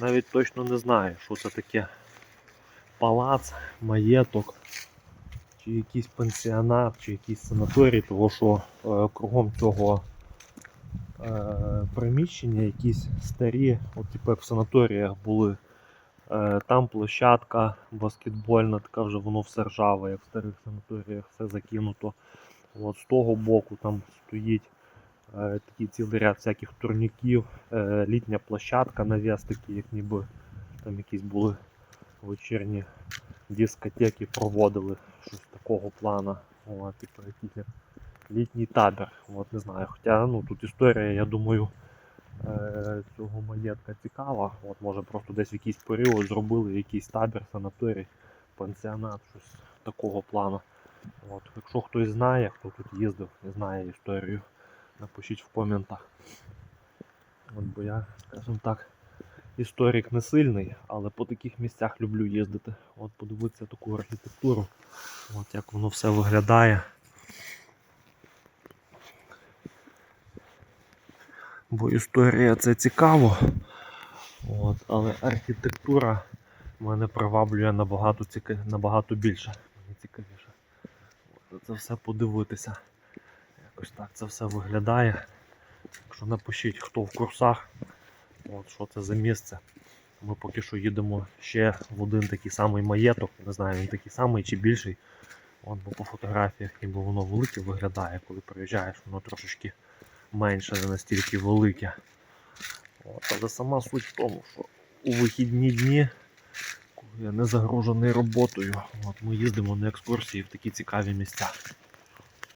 навіть точно не знаю, що це таке палац, маєток, чи якийсь пансіонат, чи якийсь санаторій, тому що е, кругом цього е, приміщення якісь старі, от типу як в санаторіях були. Е, там площадка баскетбольна, така вже воно все ржаве, як в старих санаторіях, все закинуто. От з того боку там стоїть такий цілий ряд всяких турніків, е, літня площадка, навіс такий, як ніби там якісь були вечірні дискотеки, проводили щось такого плану. От, типу, якийсь літній табір. От, не знаю. Хоча ну, тут історія, я думаю, е, цього маєтка цікава. От, може просто десь в якийсь період зробили якийсь табір, санаторій, пансіонат, щось такого плану. От, якщо хтось знає, хто тут їздив, не знає історію, напишіть в коментах. От, бо я, скажімо так, історик не сильний, але по таких місцях люблю їздити. От подивитися таку архітектуру, от як воно все виглядає. Бо історія це цікаво. От, але архітектура мене приваблює набагато, ціка... набагато більше. Мені цікавіше. От, це все подивитися. Якось так це все виглядає. Якщо напишіть, хто в курсах, от, що це за місце. Ми поки що їдемо ще в один такий самий маєток. Не знаю, він такий самий чи більший. От, бо по фотографіях ніби воно велике виглядає, коли приїжджаєш, воно трошечки менше, не настільки велике. От, але сама суть в тому, що у вихідні дні, коли я не загружений роботою, от, ми їздимо на екскурсії в такі цікаві місця.